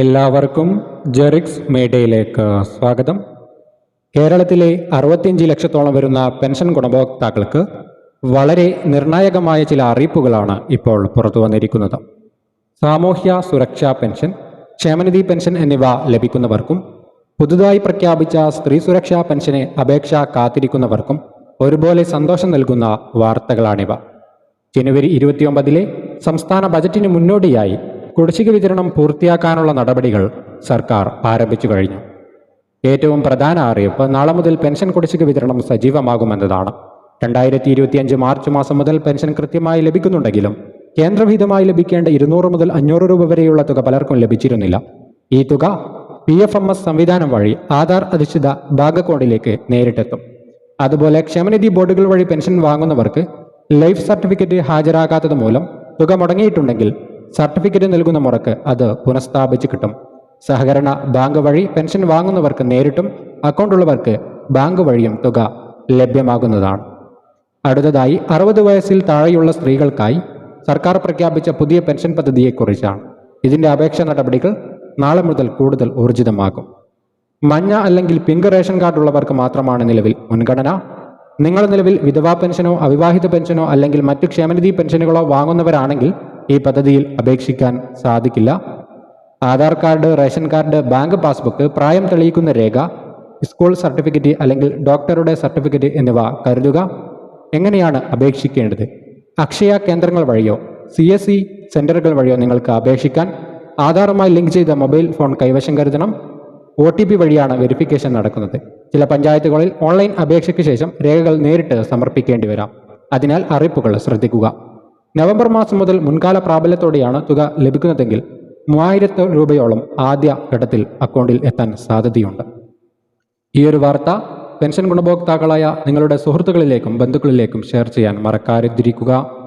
എല്ലാവർക്കും ജെറിക്സ് മേഡയിലേക്ക് സ്വാഗതം. കേരളത്തിലെ അറുപത്തിയഞ്ച് ലക്ഷത്തോളം വരുന്ന പെൻഷൻ ഗുണഭോക്താക്കൾക്ക് വളരെ നിർണായകമായ ചില അറിയിപ്പുകളാണ് ഇപ്പോൾ പുറത്തു വന്നിരിക്കുന്നത്. സാമൂഹ്യ സുരക്ഷാ പെൻഷൻ ക്ഷേമനിധി പെൻഷൻ എന്നിവ ലഭിക്കുന്നവർക്കും പുതുതായി പ്രഖ്യാപിച്ച സ്ത്രീ സുരക്ഷാ പെൻഷന് അപേക്ഷ കാത്തിരിക്കുന്നവർക്കും ഒരുപോലെ സന്തോഷം നൽകുന്ന വാർത്തകളാണിവ. ജനുവരി ഇരുപത്തിയൊമ്പതിലെ സംസ്ഥാന ബജറ്റിന് മുന്നോടിയായി കുടിശ്ശിക വിതരണം പൂർത്തിയാക്കാനുള്ള നടപടികൾ സർക്കാർ ആരംഭിച്ചു കഴിഞ്ഞു. ഏറ്റവും പ്രധാന അറിയിപ്പ് നാളെ മുതൽ പെൻഷൻ കുടിശ്ശിക വിതരണം സജീവമാകുമെന്നതാണ്. രണ്ടായിരത്തി ഇരുപത്തിയഞ്ച് മാർച്ച് മാസം മുതൽ പെൻഷൻ കൃത്യമായി ലഭിക്കുന്നുണ്ടെങ്കിലും കേന്ദ്രവിഹിതമായി ലഭിക്കേണ്ട ഇരുന്നൂറ് മുതൽ അഞ്ഞൂറ് രൂപ വരെയുള്ള തുക പലർക്കും ലഭിച്ചിരുന്നില്ല. ഈ തുക പി എഫ് എം എസ് സംവിധാനം വഴി ആധാർ അധിഷ്ഠിത ബാങ്ക് അക്കൗണ്ടിലേക്ക് നേരിട്ടെത്തും. അതുപോലെ ക്ഷേമനിധി ബോർഡുകൾ വഴി പെൻഷൻ വാങ്ങുന്നവർക്ക് ലൈഫ് സർട്ടിഫിക്കറ്റ് ഹാജരാകാത്തത് മൂലം തുക മുടങ്ങിയിട്ടുണ്ടെങ്കിൽ സർട്ടിഫിക്കറ്റ് നൽകുന്ന മുറക്ക് അത് പുനഃസ്ഥാപിച്ച് കിട്ടും. സഹകരണ ബാങ്ക് വഴി പെൻഷൻ വാങ്ങുന്നവർക്ക് നേരിട്ടും അക്കൗണ്ടുള്ളവർക്ക് ബാങ്ക് വഴിയും തുക ലഭ്യമാകുന്നതാണ്. അടുത്തതായി അറുപത് വയസ്സിൽ താഴെയുള്ള സ്ത്രീകൾക്കായി സർക്കാർ പ്രഖ്യാപിച്ച പുതിയ പെൻഷൻ പദ്ധതിയെക്കുറിച്ചാണ്. ഇതിന്റെ അപേക്ഷ നടപടികൾ നാളെ മുതൽ കൂടുതൽ ഊർജിതമാകും. മഞ്ഞ അല്ലെങ്കിൽ പിങ്ക് റേഷൻ കാർഡ് ഉള്ളവർക്ക് മാത്രമാണ് നിലവിൽ മുൻഗണന. നിങ്ങൾ നിലവിൽ വിധവാ പെൻഷനോ അവിവാഹിത പെൻഷനോ അല്ലെങ്കിൽ മറ്റു ക്ഷേമനിധി പെൻഷനുകളോ വാങ്ങുന്നവരാണെങ്കിൽ ഈ പദ്ധതിയിൽ അപേക്ഷിക്കാൻ സാധിക്കില്ല. Aadhaar card ration card bank passbook പ്രായം തെളിയിക്കുന്ന രേഖ സ്കൂൾ സർട്ടിഫിക്കറ്റ് അല്ലെങ്കിൽ ഡോക്ടറുടെ സർട്ടിഫിക്കറ്റ് എന്നിവ കരുതുക. എങ്ങനെയാണ് അപേക്ഷിക്കേണ്ടത്? അക്ഷയ കേന്ദ്രങ്ങൾ വഴിയോ സി എസ് സി സെന്ററുകൾ വഴിയോ നിങ്ങൾക്ക് അപേക്ഷിക്കാൻ ആധാറുമായി ലിങ്ക് ചെയ്ത മൊബൈൽ ഫോൺ കൈവശം കരുതണം. ഒ ടി പി വഴിയാണ് വെരിഫിക്കേഷൻ നടക്കുന്നത്. ചില പഞ്ചായത്തുകളിൽ ഓൺലൈൻ അപേക്ഷയ്ക്ക് ശേഷം രേഖകൾ നേരിട്ട് സമർപ്പിക്കേണ്ടി വരാം. അതിനാൽ അറിയിപ്പുകൾ ശ്രദ്ധിക്കുക. നവംബർ മാസം മുതൽ മുൻകാല പ്രാബല്യത്തോടെയാണ് തുക ലഭിക്കുന്നതെങ്കിൽ മൂവായിരത്തി രൂപയോളം ആദ്യ ഘട്ടത്തിൽ അക്കൗണ്ടിൽ എത്താൻ സാധ്യതയുണ്ട്. ഈ ഒരു വാർത്ത പെൻഷൻ ഗുണഭോക്താക്കളായ നിങ്ങളുടെ സുഹൃത്തുക്കളിലേക്കും ബന്ധുക്കളിലേക്കും ഷെയർ ചെയ്യാൻ മറക്കാതിരിക്കുക.